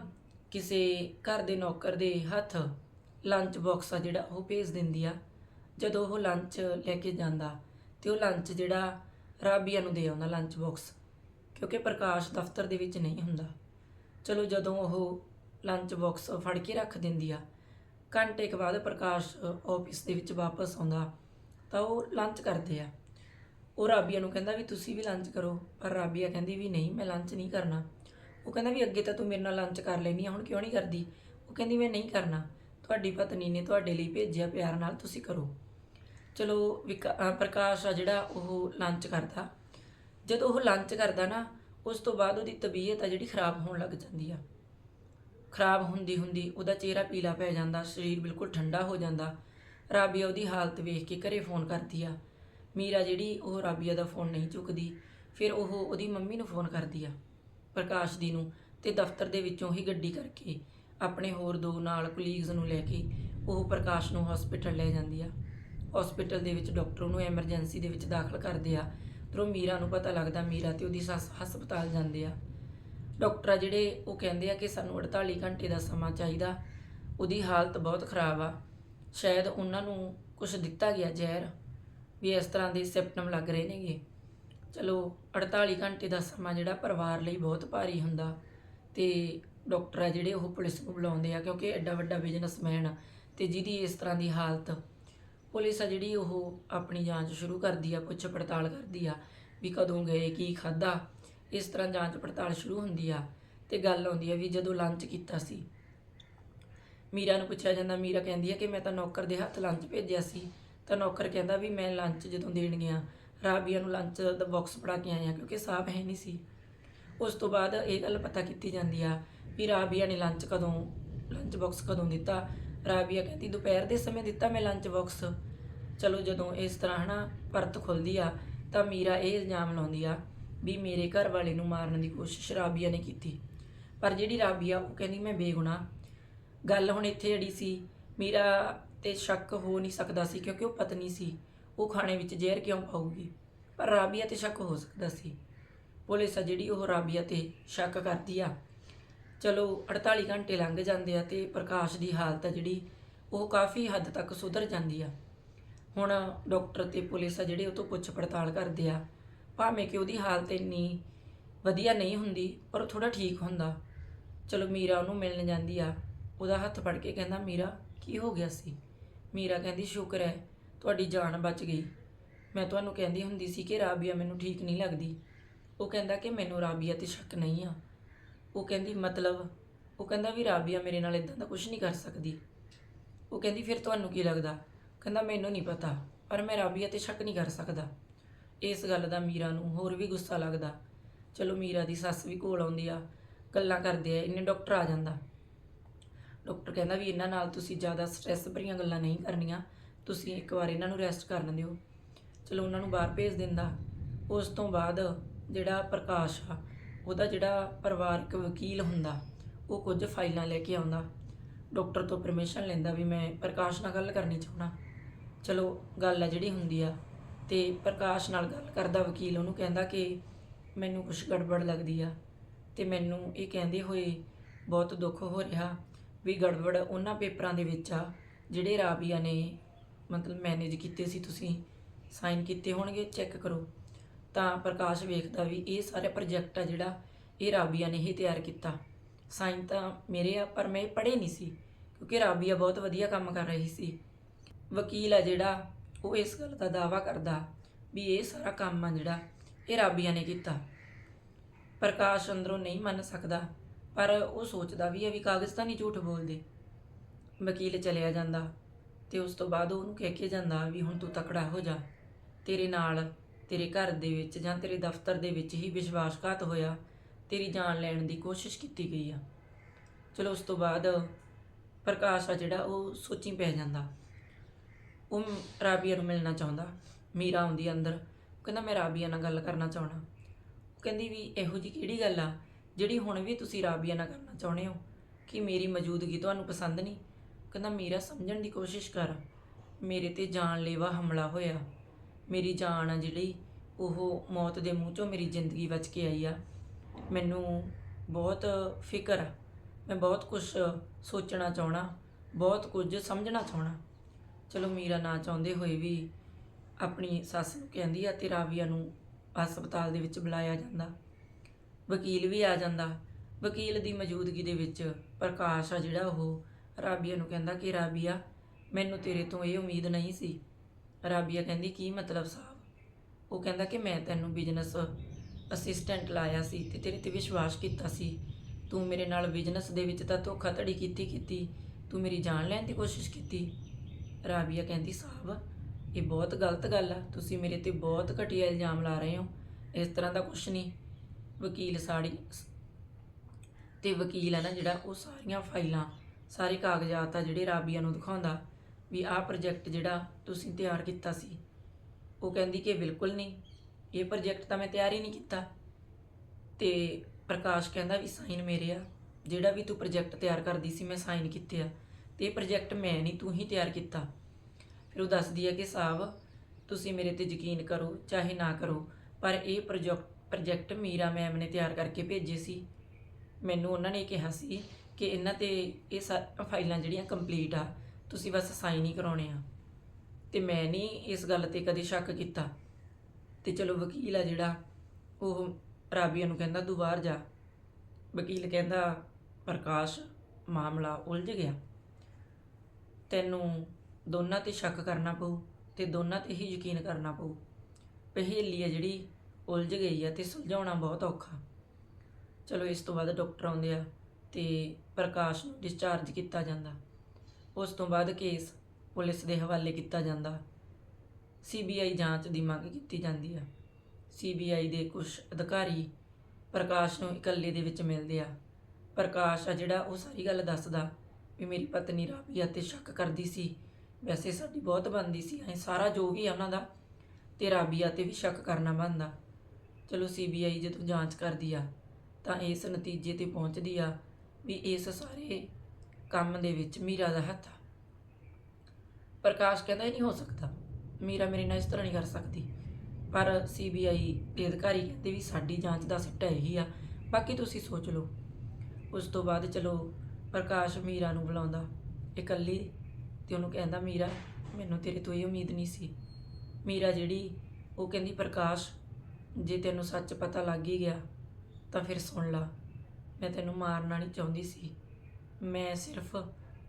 ਕਿਸੇ ਘਰ ਦੇ ਨੌਕਰ ਦੇ ਹੱਥ ਲੰਚ ਬਾਕਸ ਆ ਜਿਹੜਾ ਉਹ ਭੇਜ ਦਿੰਦੀ ਆ। ਜਦੋਂ ਉਹ ਲੰਚ ਲੈ ਕੇ ਜਾਂਦਾ ਤੇ ਉਹ ਲੰਚ ਜਿਹੜਾ ਰਾਬੀਆ ਨੂੰ ਦੇ ਆਉਂਦਾ ਲੰਚ ਬਾਕਸ ਕਿਉਂਕਿ ਪ੍ਰਕਾਸ਼ ਦਫ਼ਤਰ ਦੇ ਵਿੱਚ ਨਹੀਂ ਹੁੰਦਾ। ਚਲੋ ਜਦੋਂ ਉਹ ਲੰਚ ਬਾਕਸ ਫੜ ਕੇ ਰੱਖ ਦਿੰਦੀ ਆ, ਘੰਟੇ ਕੁ ਬਾਅਦ ਪ੍ਰਕਾਸ਼ ਆਫਿਸ ਦੇ ਵਿੱਚ ਵਾਪਸ ਆਉਂਦਾ, ਤਾਂ ਉਹ ਲੰਚ ਕਰਦੇ ਆ। ਉਹ ਰਾਬੀਆ ਨੂੰ ਕਹਿੰਦਾ ਵੀ ਤੁਸੀਂ ਵੀ ਲੰਚ ਕਰੋ, ਪਰ ਰਾਬੀਆ ਕਹਿੰਦੀ ਵੀ ਨਹੀਂ, ਮੈਂ ਲੰਚ ਨਹੀਂ ਕਰਨਾ। ਉਹ ਕਹਿੰਦਾ ਵੀ ਅੱਗੇ ਤਾਂ ਤੂੰ ਮੇਰੇ ਨਾਲ ਲੰਚ ਕਰ ਲੈਣੀ ਆ, ਹੁਣ ਕਿਉਂ ਨਹੀਂ ਕਰਦੀ? ਉਹ ਕਹਿੰਦੀ ਮੈਂ ਨਹੀਂ ਕਰਨਾ। ਤੁਹਾਡੀ ਪਤਨੀ ਨੇ ਤੁਹਾਡੇ ਲਈ ਭੇਜਿਆ ਪਿਆਰ ਨਾਲ ਤੁਸੀਂ ਕਰੋ। ਚਲੋ ਵਿਕਾ- ਪ੍ਰਕਾਸ਼ ਆ ਜਿਹੜਾ ਉਹ ਲੰਚ ਕਰਦਾ। ਜਦੋਂ ਉਹ ਲੰਚ ਕਰਦਾ ਨਾ, ਉਸ ਤੋਂ ਬਾਅਦ ਉਹਦੀ ਤਬੀਅਤ ਆ ਜਿਹੜੀ ਖਰਾਬ ਹੋਣ ਲੱਗ ਜਾਂਦੀ ਆ। ਖਰਾਬ ਹੁੰਦੀ ਹੁੰਦੀ ਉਹਦਾ ਚਿਹਰਾ ਪੀਲਾ ਪੈ ਜਾਂਦਾ, ਸਰੀਰ ਬਿਲਕੁਲ ਠੰਡਾ ਹੋ ਜਾਂਦਾ। ਰਾਬੀਆ ਉਹਦੀ ਹਾਲਤ ਵੇਖ ਕੇ ਘਰੇ ਫੋਨ ਕਰਦੀ ਆ। ਮੀਰਾ ਜਿਹੜੀ ਉਹ ਰਾਬੀਆ ਦਾ ਫੋਨ ਨਹੀਂ ਚੁੱਕਦੀ, ਫਿਰ ਉਹ ਉਹਦੀ ਮੰਮੀ ਨੂੰ ਫੋਨ ਕਰਦੀ ਆ, ਪ੍ਰਕਾਸ਼ ਦੀ ਨੂੰ ਤੇ ਦਫ਼ਤਰ ਦੇ ਵਿੱਚੋਂ ਹੀ ਗੱਡੀ ਕਰਕੇ। ਆਪਣੇ ਹੋਰ ਦੋ ਨਾਲ ਕੁਲੀਗਸ ਨੂੰ ਲੈ ਕੇ ਉਹ ਪ੍ਰਕਾਸ਼ ਨੂੰ ਹਸਪੀਟਲ ਲੈ ਜਾਂਦੀ ਆ। ਹਸਪੀਟਲ ਦੇ ਵਿੱਚ ਡਾਕਟਰ ਉਹਨੂੰ ਐਮਰਜੈਂਸੀ ਦੇ ਵਿੱਚ ਦਾਖਲ ਕਰਦੇ ਆ। ਤੇ ਮੀਰਾ ਨੂੰ ਪਤਾ ਲੱਗਦਾ, ਮੀਰਾ ਤੇ ਉਹਦੀ ਸੱਸ ਹਸਪਤਾਲ ਜਾਂਦੇ ਆ। ਡਾਕਟਰ ਆ ਜਿਹੜੇ, ਉਹ ਕਹਿੰਦੇ ਆ ਕਿ ਸਾਨੂੰ 48 ਘੰਟੇ ਦਾ ਸਮਾਂ ਚਾਹੀਦਾ। ਉਹਦੀ ਹਾਲਤ ਬਹੁਤ ਖਰਾਬ ਆ। ਸ਼ਾਇਦ ਉਹਨਾਂ ਨੂੰ ਕੁਝ ਦਿੱਤਾ ਗਿਆ ਜ਼ਹਿਰ ਵੀ ਇਸ ਤਰ੍ਹਾਂ ਦੇ ਸਿਪਟਮ ਲੱਗ ਰਹੇ ਨੇਗੇ। ਚਲੋ 48 ਘੰਟੇ ਦਾ ਸਮਾਂ ਜਿਹੜਾ ਪਰਿਵਾਰ ਲਈ ਬਹੁਤ ਭਾਰੀ ਹੁੰਦਾ ਤੇ ਡਾਕਟਰ ਆ ਜਿਹੜੇ ਉਹ ਪੁਲਿਸ ਨੂੰ ਬੁਲਾਉਂਦੇ ਆ ਕਿਉਂਕਿ ਐਡਾ ਵੱਡਾ ਬਿਜ਼ਨਸਮੈਨ ਤੇ ਜਿਹਦੀ ਇਸ ਤਰ੍ਹਾਂ ਦੀ ਹਾਲਤ ਪੁਲਿਸ ਆ ਜਿਹੜੀ ਉਹ ਆਪਣੀ ਜਾਂਚ ਸ਼ੁਰੂ ਕਰਦੀ ਆ, ਪੁੱਛ ਪੜਤਾਲ ਕਰਦੀ ਆ ਵੀ ਕਦੋਂ ਗਏ, ਕੀ ਖਾਦਾ ਇਸ ਤਰ੍ਹਾਂ ਜਾਂਚ ਪੜਤਾਲ ਸ਼ੁਰੂ ਹੁੰਦੀ ਆ ਤੇ ਗੱਲ ਆਉਂਦੀ ਆ ਵੀ ਜਦੋਂ ਲੰਚ ਕੀਤਾ ਸੀ। ਮੀਰਾ ਨੂੰ ਪੁੱਛਿਆ ਜਾਂਦਾ, ਮੀਰਾ ਕਹਿੰਦੀ ਆ ਕਿ ਮੈਂ ਤਾਂ ਨੌਕਰ ਦੇ ਹੱਥ ਲੰਚ ਭੇਜਿਆ ਸੀ, ਤਾਂ ਨੌਕਰ ਕਹਿੰਦਾ ਵੀ ਮੈਂ ਲੰਚ ਜਦੋਂ ਦੇਣ ਗਿਆ, ਰਾਬੀਆ ਨੂੰ ਲੰਚ ਦਾ ਬਾਕਸ ਫੜਾ ਕੇ ਆਇਆ ਕਿਉਂਕਿ ਸਾਫ਼ ਹੈ ਨਹੀਂ ਸੀ। ਉਸ ਤੋਂ ਬਾਅਦ ਇਹ ਗੱਲ ਪਤਾ ਕੀਤੀ ਜਾਂਦੀ ਆ ਵੀ ਰਾਬੀਆ ਨੇ ਲੰਚ ਕਦੋਂ ਲੰਚ ਬਾਕਸ ਕਦੋਂ ਦਿੱਤਾ? ਰਾਬੀਆ ਕਹਿੰਦੀ, ਦੁਪਹਿਰ ਦੇ ਸਮੇਂ ਦਿੱਤਾ ਮੈਂ ਲੰਚ ਬਾਕਸ ਚਲੋ ਜਦੋਂ ਇਸ ਤਰ੍ਹਾਂ ਹਨਾ, ਪਰਤ ਖੁੱਲਦੀ ਆ, ਤਾਂ ਮੀਰਾ ਇਹ ਇਲਜ਼ਾਮ ਲਾਉਂਦੀ ਆ ਵੀ ਮੇਰੇ ਘਰ ਵਾਲੇ ਨੂੰ ਮਾਰਨ ਦੀ ਕੋਸ਼ਿਸ਼ ਰਾਬੀਆ ਨੇ ਕੀਤੀ। ਪਰ ਜਿਹੜੀ ਰਾਬੀਆ, ਉਹ ਕਹਿੰਦੀ, ਮੈਂ ਬੇਗੁਨਾਹ ਗੱਲ ਹੁਣ ਇੱਥੇ ਜਿਹੜੀ ਸੀ, ਮੀਰਾ ਤੇ ਸ਼ੱਕ ਹੋ ਨਹੀਂ ਸਕਦਾ ਸੀ ਕਿਉਂਕਿ ਉਹ ਪਤਨੀ ਸੀ। ਉਹ ਖਾਣੇ ਵਿੱਚ ਜ਼ਹਿਰ ਕਿਉਂ ਪਾਊਗੀ? ਪਰ ਰਾਬੀਆ ਤੇ ਸ਼ੱਕ ਹੋ ਸਕਦਾ ਸੀ। ਪੁਲਿਸ ਆ ਜਿਹੜੀ, ਉਹ ਰਾਬੀਆ ਤੇ ਸ਼ੱਕ ਕਰਦੀ ਆ। ਚਲੋ 48 ਘੰਟੇ ਲੰਘ ਜਾਂਦੇ ਆ ਤੇ ਪ੍ਰਕਾਸ਼ ਦੀ ਹਾਲਤ ਆ ਜਿਹੜੀ, ਉਹ ਕਾਫੀ ਹੱਦ ਤੱਕ ਸੁਧਰ ਜਾਂਦੀ ਆ। ਹੁਣ ਡਾਕਟਰ ਤੇ ਪੁਲਿਸ ਆ ਜਿਹੜੇ, ਉਹ ਤੋਂ ਪੁੱਛ ਪੜਤਾਲ ਕਰਦੇ ਆ। ਭਾਵੇਂ ਕਿ ਉਹਦੀ ਹਾਲਤ ਇੰਨੀ ਵਧੀਆ ਨਹੀਂ ਹੁੰਦੀ, ਪਰ ਉਹ ਥੋੜਾ ਠੀਕ ਹੁੰਦਾ। ਚਲੋ ਮੀਰਾ ਉਹਨੂੰ ਮਿਲਣ ਜਾਂਦੀ ਆ। ਉਹਦਾ ਹੱਥ ਫੜ ਕੇ ਕਹਿੰਦਾ, ਮੀਰਾ, ਕੀ ਹੋ ਗਿਆ ਸੀ? ਮੀਰਾ ਕਹਿੰਦੀ, ਸ਼ੁਕਰ ਹੈ ਤੁਹਾਡੀ ਜਾਨ ਬਚ ਗਈ। ਮੈਂ ਤੁਹਾਨੂੰ ਕਹਿੰਦੀ ਹੁੰਦੀ ਸੀ ਕਿ ਰਾਬੀਆ ਮੈਨੂੰ ਠੀਕ ਨਹੀਂ ਲੱਗਦੀ। ਉਹ ਕਹਿੰਦਾ ਕਿ ਮੈਨੂੰ ਰਾਬੀਆ ਤੇ ਸ਼ੱਕ ਨਹੀਂ ਆ। ਉਹ ਕਹਿੰਦੀ, ਮਤਲਬ? ਉਹ ਕਹਿੰਦਾ ਵੀ ਰਾਬੀਆ ਮੇਰੇ ਨਾਲ ਇਦਾਂ ਦਾ ਕੁਝ ਨਹੀਂ ਕਰ ਸਕਦੀ। ਉਹ ਕਹਿੰਦੀ, ਫਿਰ ਤੁਹਾਨੂੰ ਕੀ ਲੱਗਦਾ? ਕਹਿੰਦਾ, ਮੈਨੂੰ ਨਹੀਂ ਪਤਾ, ਪਰ ਮੈਂ ਰਾਬੀਆ ਤੇ ਸ਼ੱਕ ਨਹੀਂ ਕਰ ਸਕਦਾ। ਇਸ ਗੱਲ ਦਾ ਮੀਰਾ ਨੂੰ ਹੋਰ ਵੀ ਗੁੱਸਾ ਲੱਗਦਾ। ਚਲੋ, ਮੀਰਾ ਦੀ ਸੱਸ ਵੀ ਕੋਲ ਆਉਂਦੀ ਆ, ਗੱਲਾਂ ਕਰਦੇ ਆ ਇਹਨੇ ਡਾਕਟਰ ਆ ਜਾਂਦਾ। ਡਾਕਟਰ ਕਹਿੰਦਾ ਵੀ, ਇਹਨਾਂ ਨਾਲ ਤੁਸੀਂ ਜ਼ਿਆਦਾ ਸਟ੍ਰੈਸ ਭਰੀਆਂ ਗੱਲਾਂ ਨਹੀਂ ਕਰਨੀਆਂ, ਤੁਸੀਂ ਇੱਕ ਵਾਰ ਇਹਨਾਂ ਨੂੰ ਰੈਸਟ ਕਰਨ ਦਿਓ। ਚਲੋ, ਉਹਨਾਂ ਨੂੰ ਬਾਹਰ ਭੇਜ ਦਿੰਦਾ। ਉਸ ਤੋਂ ਬਾਅਦ ਜਿਹੜਾ ਪ੍ਰਕਾਸ਼ ਆ ਉਹਦਾ ਜਿਹੜਾ ਪਰਿਵਾਰਕ ਵਕੀਲ ਹੁੰਦਾ, ਉਹ ਕੁਝ ਫਾਈਲਾਂ ਲੈ ਕੇ ਆਉਂਦਾ। ਡਾਕਟਰ ਤੋਂ ਪਰਮਿਸ਼ਨ ਲੈਂਦਾ ਵੀ ਮੈਂ ਪ੍ਰਕਾਸ਼ ਨਾਲ ਗੱਲ ਕਰਨੀ ਚਾਹੁੰਦਾ। ਚਲੋ, ਗੱਲ ਆ ਜਿਹੜੀ ਹੁੰਦੀ ਆ। ਤੇ ਪ੍ਰਕਾਸ਼ ਨਾਲ ਗੱਲ ਕਰਦਾ ਵਕੀਲ, ਉਹਨੂੰ ਕਹਿੰਦਾ ਕਿ ਮੈਨੂੰ ਕੁਝ ਗੜਬੜ ਲੱਗਦੀ ਆ। ਤੇ ਮੈਨੂੰ ਇਹ ਕਹਿੰਦੇ ਹੋਏ ਬਹੁਤ ਦੁੱਖ ਹੋ ਰਿਹਾ ਵੀ ਗੜਬੜ ਉਹਨਾਂ ਪੇਪਰਾਂ ਦੇ ਵਿੱਚ ਆ, ਜਿਹੜੇ ਰਾਬੀਆ ਨੇ ਮਤਲਬ ਮੈਨੇਜ ਕੀਤੇ ਸੀ ਤੁਸੀਂ। ਸਾਈਨ ਕੀਤੇ ਹੋਣਗੇ ਚੈੱਕ ਕਰੋ। ਤਾਂ ਪ੍ਰਕਾਸ਼ ਵੇਖਦਾ ਵੀ ਇਹ ਸਾਰੇ ਪ੍ਰੋਜੈਕਟ ਆ ਜਿਹੜਾ ਇਹ ਰਾਬੀਆ ਨੇ ਹੀ ਤਿਆਰ ਕੀਤਾ। ਸਾਈਨ ਤਾਂ ਮੇਰੇ ਆ, ਪਰ ਮੈਂ ਪੜ੍ਹੇ ਨਹੀਂ ਸੀ, ਕਿਉਂਕਿ ਰਾਬੀਆ ਬਹੁਤ ਵਧੀਆ ਕੰਮ ਕਰ ਰਹੀ ਸੀ। ਵਕੀਲ ਆ ਜਿਹੜਾ, ਉਹ ਇਸ ਗੱਲ ਦਾ ਦਾਵਾ ਕਰਦਾ ਵੀ ਇਹ ਸਾਰਾ ਕੰਮ ਆ ਜਿਹੜਾ ਇਹ ਰਾਬੀਆ ਨੇ ਕੀਤਾ। ਪ੍ਰਕਾਸ਼ ਅੰਦਰੋਂ ਨਹੀਂ ਮੰਨ ਸਕਦਾ, ਪਰ ਉਹ ਸੋਚਦਾ ਵੀ ਹੈ ਵੀ ਕਾਗਜ਼ ਤਾਂ ਨਹੀਂ ਝੂਠ ਬੋਲਦੇ। ਵਕੀਲ ਚਲਿਆ ਜਾਂਦਾ ਤੇ ਉਸ ਤੋਂ ਬਾਅਦ ਉਹਨੂੰ ਕਹਿ ਕੇ ਜਾਂਦਾ ਵੀ ਹੁਣ ਤੂੰ ਤਕੜਾ ਹੋ ਜਾ, ਤੇਰੇ ਨਾਲ ਤੇਰੇ ਘਰ ਦੇ ਵਿੱਚ ਜਾਂ ਤੇਰੇ ਦਫ਼ਤਰ ਦੇ ਵਿੱਚ ਹੀ ਵਿਸ਼ਵਾਸਘਾਤ ਹੋਇਆ, ਤੇਰੀ ਜਾਨ ਲੈਣ ਦੀ ਕੋਸ਼ਿਸ਼ ਕੀਤੀ ਗਈ ਆ। ਚਲੋ ਉਸ ਤੋਂ ਬਾਅਦ ਪ੍ਰਕਾਸ਼ ਆ ਜਿਹੜਾ, ਉਹ ਸੋਚੀ ਪੈ ਜਾਂਦਾ। ਉਹ ਰਾਬੀਆ ਨੂੰ ਮਿਲਣਾ ਚਾਹੁੰਦਾ। ਮੀਰਾ ਆਉਂਦੀ ਅੰਦਰ, ਕਹਿੰਦਾ, ਮੈਂ ਰਾਬੀਆ ਨਾਲ ਗੱਲ ਕਰਨਾ ਚਾਹਣਾ ਉਹ ਕਹਿੰਦੀ ਵੀ, ਇਹੋ ਜੀ ਕਿਹੜੀ ਗੱਲ ਆ, ਜਿਹੜੀ ਹੁਣ ਵੀ ਤੁਸੀਂ ਰਾਬੀਆ ਨਾਲ ਕਰਨਾ ਚਾਹੁੰਦੇ ਹੋ? ਕਿ ਮੇਰੀ ਮੌਜੂਦਗੀ ਤੁਹਾਨੂੰ ਪਸੰਦ ਨਹੀਂ? ਕਹਿੰਦਾ, ਮੀਰਾ, ਸਮਝਣ ਦੀ ਕੋਸ਼ਿਸ਼ ਕਰ। ਮੇਰੇ ਤੇ ਜਾਨਲੇਵਾ ਹਮਲਾ ਹੋਇਆ। ਮੇਰੀ ਜਾਨ ਆ ਜਿਹੜੀ, ਉਹ ਮੌਤ ਦੇ ਮੂੰਹ ਚੋਂ ਮੇਰੀ ਜ਼ਿੰਦਗੀ ਬਚ ਕੇ ਆਈ ਆ। ਮੈਨੂੰ ਬਹੁਤ ਫਿਕਰ ਆ। ਮੈਂ ਬਹੁਤ ਕੁਝ ਸੋਚਣਾ ਚਾਹਣਾ ਬਹੁਤ ਕੁਝ ਸਮਝਣਾ ਚਾਹਣਾ ਚਲੋ ਮੀਰਾ ਨਾ ਚਾਹੁੰਦੇ ਹੋਏ ਵੀ ਆਪਣੀ ਸੱਸ ਨੂੰ ਕਹਿੰਦੀ ਆ ਤੇ ਰਾਵੀਆ ਨੂੰ ਹਸਪਤਾਲ ਦੇ ਵਿੱਚ ਬੁਲਾਇਆ ਜਾਂਦਾ। ਵਕੀਲ ਵੀ ਆ ਜਾਂਦਾ। ਵਕੀਲ ਦੀ ਮੌਜੂਦਗੀ ਦੇ ਵਿੱਚ ਪ੍ਰਕਾਸ਼ ਆ ਜਿਹੜਾ ਉਹ। ਰਾਬੀਆ ਨੂੰ ਕਹਿੰਦਾ ਕਿ ਰਾਬੀਆ ਮੈਨੂੰ ਤੇਰੇ ਤੋਂ ਇਹ ਉਮੀਦ ਨਹੀਂ ਸੀ ਰਾਬੀਆ ਕਹਿੰਦੀ, ਕੀ ਮਤਲਬ ਸਾਹਿਬ ਉਹ ਕਹਿੰਦਾ ਕਿ ਮੈਂ ਤੈਨੂੰ ਬਿਜ਼ਨਸ ਅਸਿਸਟੈਂਟ ਲਾਇਆ ਸੀ ਤੇ ਤੇਰੇ ਤੇ ਵਿਸ਼ਵਾਸ ਕੀਤਾ ਸੀ। ਤੂੰ ਮੇਰੇ ਨਾਲ ਬਿਜ਼ਨਸ ਦੇ ਵਿੱਚ ਤਾਂ ਧੋਖਾਧੜੀ ਕੀਤੀ ਕੀਤੀ। ਤੂੰ ਮੇਰੀ ਜਾਨ ਲੈਣ ਦੀ ਕੋਸ਼ਿਸ਼ ਕੀਤੀ। ਰਾਬੀਆ ਕਹਿੰਦੀ ਸਾਹਿਬ ਇਹ ਬਹੁਤ ਗਲਤ ਗੱਲ ਆ। ਤੁਸੀਂ ਮੇਰੇ ਤੇ ਬਹੁਤ ਘਟੀਆ ਇਲਜ਼ਾਮ ਲਾ ਰਹੇ ਹੋ। ਇਸ ਤਰ੍ਹਾਂ ਦਾ ਕੁਝ ਨਹੀਂ। ਵਕੀਲ ਸਾੜੀ ਤੇ ਵਕੀਲ ਆ ਨਾ ਜਿਹੜਾ, ਉਹ ਸਾਰੀਆਂ ਫਾਈਲਾਂ, ਸਾਰੇ ਕਾਗਜ਼ਾਤ ਆ ਜਿਹੜੇ ਰਾਬੀਆ ਨੂੰ ਦਿਖਾਉਂਦਾ। ਵੀ ਆਹ ਪ੍ਰੋਜੈਕਟ ਜਿਹੜਾ ਤੁਸੀਂ ਤਿਆਰ ਕੀਤਾ ਸੀ, ਉਹ ਕਹਿੰਦੀ ਕਿ ਬਿਲਕੁਲ ਨਹੀਂ, ਇਹ ਪ੍ਰੋਜੈਕਟ ਤਾਂ ਮੈਂ ਤਿਆਰ ਹੀ ਨਹੀਂ ਕੀਤਾ। ਤੇ ਪ੍ਰਕਾਸ਼ ਕਹਿੰਦਾ ਵੀ ਸਾਈਨ ਮੇਰੇ ਆ, ਜਿਹੜਾ ਵੀ ਤੂੰ ਪ੍ਰੋਜੈਕਟ ਤਿਆਰ ਕਰਦੀ ਸੀ ਮੈਂ ਸਾਈਨ ਕੀਤੇ ਆ, ਤੇ ਇਹ ਪ੍ਰੋਜੈਕਟ ਮੈਂ ਨਹੀਂ, ਤੂੰ ਹੀ ਤਿਆਰ ਕੀਤਾ। ਫਿਰ ਉਹ ਦੱਸਦੀ ਹੈ ਕਿ ਸਾਹਿਬ ਤੁਸੀਂ ਮੇਰੇ ਤੇ ਯਕੀਨ ਕਰੋ, ਚਾਹੇ ਨਾ ਕਰੋ, ਪਰ ਇਹ ਪ੍ਰੋਜੈਕਟ ਪ੍ਰੋਜੈਕਟ ਮੀਰਾ ਮੈਮ ਨੇ ਤਿਆਰ ਕਰਕੇ ਭੇਜੇ ਸੀ। ਮੈਨੂੰ ਉਹਨਾਂ ਨੇ ਕਿਹਾ ਸੀ ਕਿ ਇਹਨਾਂ ਤੇ ਇਹ ਸਾ- ਫਾਈਲਾਂ ਜਿਹੜੀਆਂ ਕੰਪਲੀਟ ਆ ਤੁਸੀਂ ਬਸ ਸਾਈਨ ਹੀ ਕਰਾਉਣੇ ਆ। ਤੇ ਮੈਂ ਨਹੀਂ ਇਸ ਗੱਲ ਤੇ ਕਦੇ ਸ਼ੱਕ ਕੀਤਾ। ਤੇ ਚਲੋ ਵਕੀਲ ਆ ਜਿਹੜਾ, ਉਹ ਰਾਬੀਆ ਨੂੰ ਕਹਿੰਦਾ, ਤੂੰ ਬਾਹਰ ਜਾ। ਵਕੀਲ ਕਹਿੰਦਾ, ਪ੍ਰਕਾਸ਼, ਮਾਮਲਾ ਉਲਝ ਗਿਆ। ਤੈਨੂੰ ਦੋਨਾਂ ਤੇ ਸ਼ੱਕ ਕਰਨਾ ਪਊ ਤੇ ਦੋਨਾਂ ਤੇ ਹੀ ਯਕੀਨ ਕਰਨਾ ਪਊ। ਪਹੇਲੀ ਆ ਜਿਹੜੀ, ਉਲਝ ਗਈ ਆ ਤੇ ਸੁਲਝਾਉਣਾ ਬਹੁਤ ਔਖਾ। ਚਲੋ ਇਸ ਤੋਂ ਬਾਅਦ ਡਾਕਟਰ ਆਉਂਦੇ ਆ ਤੇ ਪ੍ਰਕਾਸ਼ ਨੂੰ ਡਿਸਚਾਰਜ ਕੀਤਾ ਜਾਂਦਾ। ਉਸ ਤੋਂ ਬਾਅਦ ਕੇਸ ਪੁਲਿਸ ਦੇ ਹਵਾਲੇ ਕੀਤਾ ਜਾਂਦਾ। ਸੀਬੀਆਈ ਜਾਂਚ ਦੀ ਮੰਗ ਕੀਤੀ ਜਾਂਦੀ ਆ। ਸੀਬੀਆਈ ਦੇ ਕੁਝ ਅਧਿਕਾਰੀ ਪ੍ਰਕਾਸ਼ ਨੂੰ ਇਕੱਲੇ ਦੇ ਵਿੱਚ ਮਿਲਦੇ ਆ। ਪ੍ਰਕਾਸ਼ ਆ ਜਿਹੜਾ ਉਹ ਸਾਰੀ ਗੱਲ ਦੱਸਦਾ ਵੀ ਮੇਰੀ ਪਤਨੀ ਰਾਬੀਆ ਤੇ ਸ਼ੱਕ ਕਰਦੀ ਸੀ। ਵੈਸੇ ਸਾਡੀ ਬਹੁਤ ਬਣਦੀ ਸੀ ਐ ਸਾਰਾ ਜੋ ਵੀ ਆ ਉਹਨਾਂ ਦਾ ਤੇ ਰਾਬੀਆ ਤੇ ਵੀ ਸ਼ੱਕ ਕਰਨਾ ਬਣਦਾ। ਚਲੋ ਸੀਬੀਆਈ ਜਦੋਂ ਜਾਂਚ ਕਰਦੀ ਆ ਤਾਂ ਇਸ ਨਤੀਜੇ ਤੇ ਪਹੁੰਚਦੀ ਆ ਵੀ ਇਸ ਸਾਰੇ ਕੰਮ ਦੇ ਵਿੱਚ ਮੀਰਾ ਦਾ ਹੱਥ ਆ। ਪ੍ਰਕਾਸ਼ ਕਹਿੰਦਾ ਇਹ ਨਹੀਂ ਹੋ ਸਕਦਾ। ਮੀਰਾ ਮੇਰੇ ਨਾਲ ਇਸ ਤਰ੍ਹਾਂ ਨਹੀਂ ਕਰ ਸਕਦੀ। ਪਰ ਸੀਬੀਆਈ ਦੇ ਅਧਿਕਾਰੀ ਕਹਿੰਦੇ ਵੀ ਸਾਡੀ ਜਾਂਚ ਦਾ ਸਿੱਟਾ ਇਹੀ ਆ। ਬਾਕੀ ਤੁਸੀਂ ਸੋਚ ਲਓ। ਉਸ ਤੋਂ ਬਾਅਦ ਚਲੋ ਪ੍ਰਕਾਸ਼ ਮੀਰਾ ਨੂੰ ਬੁਲਾਉਂਦਾ। ਇਕੱਲੀ ਤੇ ਉਹਨੂੰ ਕਹਿੰਦਾ, ਮੀਰਾ, ਮੈਨੂੰ ਤੇਰੇ ਤੋਂ ਇਹ ਉਮੀਦ ਨਹੀਂ ਸੀ। ਮੀਰਾ ਜਿਹੜੀ ਉਹ ਕਹਿੰਦੀ, ਪ੍ਰਕਾਸ਼, ਜੇ ਤੈਨੂੰ ਸੱਚ ਪਤਾ ਲੱਗ ਹੀ ਗਿਆ, ਤਾਂ ਫਿਰ ਸੁਣ ਲਾ। ਮੈਂ ਤੈਨੂੰ ਮਾਰਨਾ ਨਹੀਂ ਚਾਹੁੰਦੀ ਸੀ। ਮੈਂ ਸਿਰਫ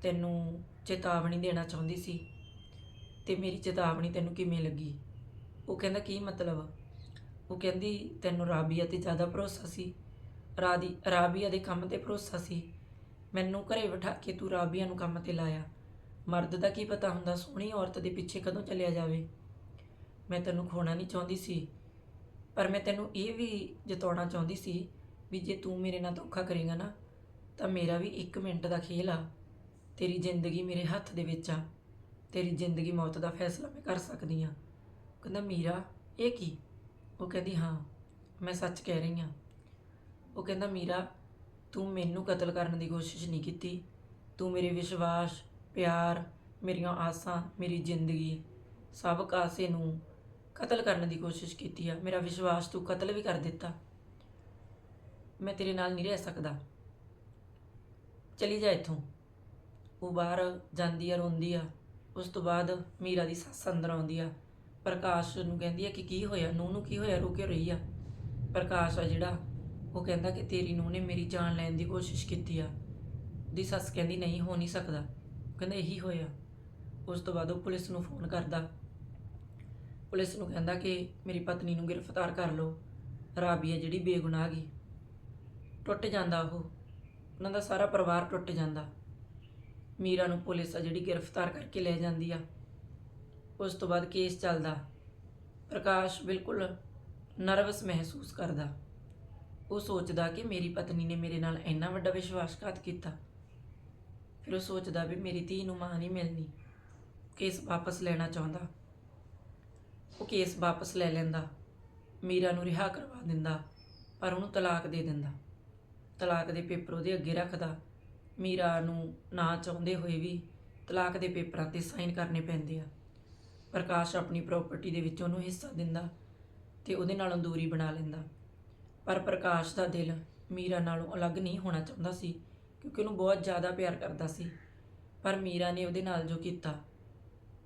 ਤੈਨੂੰ ਚੇਤਾਵਨੀ ਦੇਣਾ ਚਾਹੁੰਦੀ ਸੀ ਤੇ ਮੇਰੀ ਚੇਤਾਵਨੀ ਤੈਨੂੰ ਕਿਵੇਂ ਲੱਗੀ? ਉਹ ਕਹਿੰਦਾ, ਕੀ ਮਤਲਬ? ਉਹ ਕਹਿੰਦੀ, ਤੈਨੂੰ ਰਾਬੀਆ ਤੇ ਜ਼ਿਆਦਾ ਭਰੋਸਾ ਸੀ। ਰਾਦੀ, ਰਾਬੀਆ ਦੇ ਕੰਮ ਤੇ ਭਰੋਸਾ ਸੀ। ਮੈਨੂੰ ਘਰੇ ਬਿਠਾ ਕੇ ਤੂੰ ਰਾਬੀਆ ਨੂੰ ਕੰਮ ਤੇ ਲਾਇਆ। ਮਰਦ ਦਾ ਕੀ ਪਤਾ ਹੁੰਦਾ, ਸੋਹਣੀ ਔਰਤ ਦੇ ਪਿੱਛੇ ਕਦੋਂ ਚੱਲਿਆ ਜਾਵੇ। ਮੈਂ ਤੈਨੂੰ ਖੋਣਾ ਨਹੀਂ ਚਾਹੁੰਦੀ ਸੀ, ਪਰ ਮੈਂ ਤੈਨੂੰ ਇਹ ਵੀ ਜਤਾਉਣਾ ਚਾਹੁੰਦੀ ਸੀ ਵੀ ਜੇ ਤੂੰ ਮੇਰੇ ਨਾਲ ਧੋਖਾ ਕਰੇਗਾ ਨਾ ਤਾਂ ਮੇਰਾ ਵੀ 1 ਮਿੰਟ ਦਾ ਖੇਲ ਆ। ਤੇਰੀ ਜ਼ਿੰਦਗੀ ਮੇਰੇ ਹੱਥ ਦੇ ਵਿੱਚ ਆ। ਤੇਰੀ ਜ਼ਿੰਦਗੀ ਮੌਤ ਦਾ ਫੈਸਲਾ ਮੈਂ ਕਰ ਸਕਦੀ ਆ। ਕਹਿੰਦਾ, ਮੀਰਾ, ਇਹ ਕੀ? ਉਹ ਕਹਿੰਦੀ, ਹਾਂ, ਮੈਂ ਸੱਚ ਕਹਿ ਰਹੀ ਹਾਂ ਉਹ ਕਹਿੰਦਾ, ਮੀਰਾ, ਤੂੰ ਮੈਨੂੰ ਕਤਲ ਕਰਨ ਦੀ ਕੋਸ਼ਿਸ਼ ਨਹੀਂ ਕੀਤੀ। ਤੂੰ ਮੇਰੇ ਵਿਸ਼ਵਾਸ, ਪਿਆਰ, ਮੇਰੀਆਂ ਆਸਾਂ, ਮੇਰੀ ਜ਼ਿੰਦਗੀ, ਸਭ ਕਾਸੇ ਨੂੰ ਕਤਲ ਕਰਨ ਦੀ ਕੋਸ਼ਿਸ਼ ਕੀਤੀ ਆ। ਮੇਰਾ ਵਿਸ਼ਵਾਸ ਤੂੰ ਕਤਲ ਵੀ ਕਰ ਦਿੱਤਾ। ਮੈਂ ਤੇਰੇ ਨਾਲ ਨਹੀਂ ਰਹਿ ਸਕਦਾ। ਚਲੀ ਜਾ ਇੱਥੋਂ। ਉਹ ਬਾਹਰ ਜਾਂਦੀ ਆ, ਰੋਂਦੀ ਆ। ਉਸ ਤੋਂ ਬਾਅਦ ਮੀਰਾ ਦੀ ਸੱਸ ਅੰਦਰ ਆਉਂਦੀ ਆ। ਪ੍ਰਕਾਸ਼ ਨੂੰ ਕਹਿੰਦੀ ਆ ਕਿ ਕੀ ਹੋਇਆ? ਨੂੰਹ ਨੂੰ ਕੀ ਹੋਇਆ? ਰੋ ਕਿਉਂ ਰਹੀ ਆ? ਪ੍ਰਕਾਸ਼ ਆ ਜਿਹੜਾ, ਉਹ ਕਹਿੰਦਾ ਕਿ ਤੇਰੀ ਨੂੰਹ ਨੇ ਮੇਰੀ ਜਾਨ ਲੈਣ ਦੀ ਕੋਸ਼ਿਸ਼ ਕੀਤੀ ਆ। ਦੀ ਸੱਸ ਕਹਿੰਦੀ, ਨਹੀਂ, ਹੋ ਨਹੀਂ ਸਕਦਾ। ਕਹਿੰਦਾ, ਇਹੀ ਹੋਇਆ। ਉਸ ਤੋਂ ਬਾਅਦ ਉਹ ਪੁਲਿਸ ਨੂੰ ਫੋਨ ਕਰਦਾ। ਪੁਲਿਸ ਨੂੰ ਕਹਿੰਦਾ ਕਿ ਮੇਰੀ ਪਤਨੀ ਨੂੰ ਗ੍ਰਿਫਤਾਰ ਕਰ ਲਓ। ਰਾਬੀਆ ਜਿਹੜੀ ਬੇਗੁਨਾਹ ਗਈ ਟੁੱਟ ਜਾਂਦਾ ਉਹ। ਉਹਨਾਂ ਦਾ ਸਾਰਾ ਪਰਿਵਾਰ ਟੁੱਟ ਜਾਂਦਾ। ਮੀਰਾ ਨੂੰ ਪੁਲਿਸ ਆ ਜਿਹੜੀ ਗ੍ਰਿਫਤਾਰ ਕਰਕੇ ਲੈ ਜਾਂਦੀ ਆ। ਉਸ ਤੋਂ ਬਾਅਦ ਕੇਸ ਚੱਲਦਾ। ਪ੍ਰਕਾਸ਼ ਬਿਲਕੁਲ ਨਰਵਸ ਮਹਿਸੂਸ ਕਰਦਾ। ਉਹ ਸੋਚਦਾ ਕਿ ਮੇਰੀ ਪਤਨੀ ਨੇ ਮੇਰੇ ਨਾਲ ਇੰਨਾ ਵੱਡਾ ਵਿਸ਼ਵਾਸਘਾਤ ਕੀਤਾ। ਫਿਰ ਉਹ ਸੋਚਦਾ ਵੀ ਮੇਰੀ ਧੀ ਨੂੰ ਮਾਂ ਨਹੀਂ ਮਿਲਣੀ। ਕੇਸ ਵਾਪਸ ਲੈਣਾ ਚਾਹੁੰਦਾ। ਉਹ ਕੇਸ ਵਾਪਸ ਲੈ ਲੈਂਦਾ। ਮੀਰਾ ਨੂੰ ਰਿਹਾ ਕਰਵਾ ਦਿੰਦਾ, ਪਰ ਉਹਨੂੰ ਤਲਾਕ ਦੇ ਦਿੰਦਾ। ਤਲਾਕ ਦੇ ਪੇਪਰ ਉਹਦੇ ਅੱਗੇ ਰੱਖਦਾ। ਮੀਰਾ ਨੂੰ ਨਾ ਚਾਹੁੰਦੇ ਹੋਏ ਵੀ ਤਲਾਕ ਦੇ ਪੇਪਰਾਂ ਤੇ ਸਾਈਨ ਕਰਨੇ ਪੈਂਦੇ ਆ। ਪ੍ਰਕਾਸ਼ ਆਪਣੀ ਪ੍ਰਾਪਰਟੀ ਦੇ ਵਿੱਚ ਉਹਨੂੰ ਹਿੱਸਾ ਦਿੰਦਾ ਤੇ ਉਹਦੇ ਨਾਲੋਂ ਦੂਰੀ ਬਣਾ ਲੈਂਦਾ। ਪਰ ਪ੍ਰਕਾਸ਼ ਦਾ ਦਿਲ ਮੀਰਾ ਨਾਲੋਂ ਅਲੱਗ ਨਹੀਂ ਹੋਣਾ ਚਾਹੁੰਦਾ ਸੀ, ਕਿਉਂਕਿ ਉਹਨੂੰ ਬਹੁਤ ਜ਼ਿਆਦਾ ਪਿਆਰ ਕਰਦਾ ਸੀ। ਪਰ ਮੀਰਾ ਨੇ ਉਹਦੇ ਨਾਲ ਜੋ ਕੀਤਾ,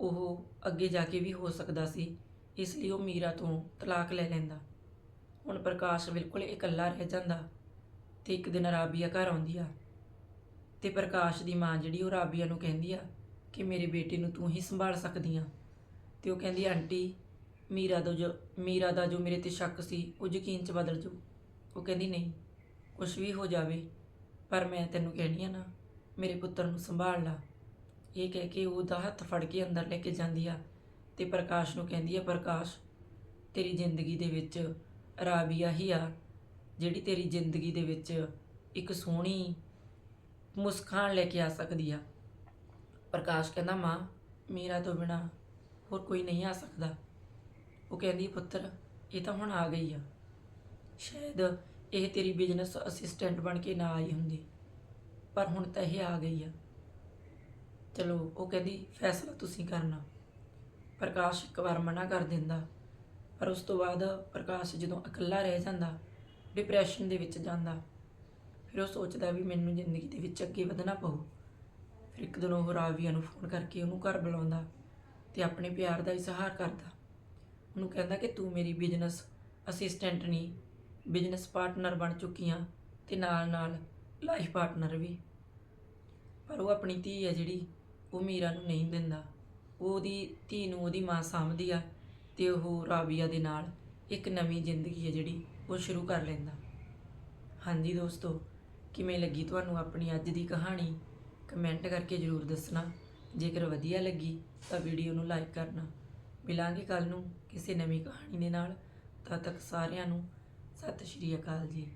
ਉਹ ਅੱਗੇ ਜਾ ਕੇ ਵੀ ਹੋ ਸਕਦਾ ਸੀ, ਇਸ ਲਈ ਉਹ ਮੀਰਾ ਤੋਂ ਤਲਾਕ ਲੈ ਲੈਂਦਾ। ਹੁਣ ਪ੍ਰਕਾਸ਼ ਬਿਲਕੁਲ ਇਕੱਲਾ ਰਹਿ ਜਾਂਦਾ। ਤੇ ਇੱਕ ਦਿਨ ਰਾਬੀਆ ਘਰ ਆਉਂਦੀ ਆ ਤੇ ਪ੍ਰਕਾਸ਼ ਦੀ ਮਾਂ ਜਿਹੜੀ ਉਹ ਰਾਬੀਆ ਨੂੰ ਕਹਿੰਦੀ ਆ ਕਿ ਮੇਰੇ ਬੇਟੇ ਨੂੰ ਤੂੰ ਹੀ ਸੰਭਾਲ ਸਕਦੀ ਆ। ਤੇ ਉਹ ਕਹਿੰਦੀ, ਆਂਟੀ, ਮੀਰਾ ਦਾ ਜੋ, ਮੀਰਾ ਦਾ ਜੋ ਮੇਰੇ ਤੇ ਸ਼ੱਕ ਸੀ, ਉਹ ਯਕੀਨ ਚ ਬਦਲ ਜੂ ਉਹ ਕਹਿੰਦੀ, ਨਹੀਂ ਕੁਝ ਵੀ ਹੋ ਜਾਵੇ, ਪਰ ਮੈਂ ਤੈਨੂੰ ਕਹਿਣੀ ਆ ਨਾ, ਮੇਰੇ ਪੁੱਤਰ ਨੂੰ ਸੰਭਾਲ ਲਾ। ਇਹ ਕਹਿ ਕੇ ਉਹਦਾ ਹੱਥ ਫੜ ਕੇ ਅੰਦਰ ਲੈ ਕੇ ਜਾਂਦੀ ਆ ਤੇ ਪ੍ਰਕਾਸ਼ ਨੂੰ ਕਹਿੰਦੀ ਆ, ਪ੍ਰਕਾਸ਼, ਤੇਰੀ ਜ਼ਿੰਦਗੀ ਦੇ ਵਿੱਚ ਰਾਬੀਆ ਹੀ ਆ। ਜਿਹੜੀ ਤੇਰੀ ਜ਼ਿੰਦਗੀ ਦੇ ਵਿੱਚ ਇੱਕ ਸੋਹਣੀ ਮੁਸਕਾਨ ਲੈ ਕੇ ਆ ਸਕਦੀ ਆ। ਪ੍ਰਕਾਸ਼ ਕਹਿੰਦਾ, ਮਾਂ, ਮੇਰਾ ਤੋਂ ਬਿਨਾ ਹੋਰ ਕੋਈ ਨਹੀਂ ਆ ਸਕਦਾ। ਉਹ ਕਹਿੰਦੀ, ਪੁੱਤਰ, ਇਹ ਤਾਂ ਹੁਣ ਆ ਗਈ ਆ। ਸ਼ਾਇਦ ਇਹ ਤੇਰੀ ਬਿਜ਼ਨਸ ਅਸਿਸਟੈਂਟ ਬਣ ਕੇ ਨਾ ਆਈ ਹੁੰਦੀ, ਪਰ ਹੁਣ ਤਾਂ ਇਹ ਆ ਗਈ ਆ। ਚਲੋ, ਉਹ ਕਹਿੰਦੀ, ਫੈਸਲਾ ਤੁਸੀਂ ਕਰਨਾ। ਪ੍ਰਕਾਸ਼ ਇੱਕ ਵਾਰ ਮਨਾ ਕਰ ਦਿੰਦਾ, ਪਰ ਉਸ ਤੋਂ ਬਾਅਦ ਪ੍ਰਕਾਸ਼ ਜਦੋਂ ਇਕੱਲਾ ਰਹਿ ਜਾਂਦਾ ਡਿਪਰੈਸ਼ਨ ਦੇ ਵਿੱਚ ਜਾਂਦਾ। ਫਿਰ ਉਹ ਸੋਚਦਾ ਵੀ ਮੈਨੂੰ ਜ਼ਿੰਦਗੀ ਦੇ ਵਿੱਚ ਅੱਗੇ ਵਧਣਾ ਪਊ। ਫਿਰ ਇੱਕ ਦਿਨ ਉਹ ਰਾਵੀਆ ਨੂੰ ਫੋਨ ਕਰਕੇ ਉਹਨੂੰ ਘਰ ਬੁਲਾਉਂਦਾ ਤੇ ਆਪਣੇ ਪਿਆਰ ਦਾ ਇਜ਼ਹਾਰ ਕਰਦਾ। ਉਹਨੂੰ ਕਹਿੰਦਾ ਕਿ ਤੂੰ ਮੇਰੀ ਬਿਜ਼ਨਸ ਅਸਿਸਟੈਂਟ ਨਹੀਂ ਬਿਜ਼ਨਸ ਪਾਰਟਨਰ ਬਣ ਚੁੱਕੀ ਆ ਤੇ ਨਾਲ ਨਾਲ ਲਾਈਫ ਪਾਰਟਨਰ ਵੀ। ਪਰ ਉਹ ਆਪਣੀ ਧੀ ਹੈ ਜਿਹੜੀ, ਉਹ ਮੀਰਾ ਨੂੰ ਨਹੀਂ ਦਿੰਦਾ। ਉਹ ਉਹਦੀ ਧੀ ਨੂੰ ਉਹਦੀ ਮਾਂ ਸਮਝਦੀ ਆ ਤੇ ਉਹ ਰਾਬੀਆ ਦੇ ਨਾਲ ਇੱਕ ਨਵੀਂ ਜ਼ਿੰਦਗੀ ਹੈ ਜਿਹੜੀ ਉਹ ਸ਼ੁਰੂ ਕਰ ਲੈਂਦਾ। ਹਾਂਜੀ ਦੋਸਤੋ, ਕਿਵੇਂ ਲੱਗੀ ਤੁਹਾਨੂੰ ਆਪਣੀ ਅੱਜ ਦੀ ਕਹਾਣੀ? ਕਮੈਂਟ ਕਰਕੇ ਜਰੂਰ ਦੱਸਣਾ। ਜੇਕਰ ਵਧੀਆ ਲੱਗੀ ਤਾਂ ਵੀਡੀਓ ਨੂੰ ਲਾਈਕ ਕਰਨਾ। ਮਿਲਾਂਗੇ ਕੱਲ ਨੂੰ ਕਿਸੇ ਨਵੀਂ ਕਹਾਣੀ ਦੇ ਨਾਲ। ਤਦ ਤੱਕ ਸਾਰਿਆਂ ਨੂੰ ਸਤਿ ਸ਼੍ਰੀ ਅਕਾਲ ਜੀ।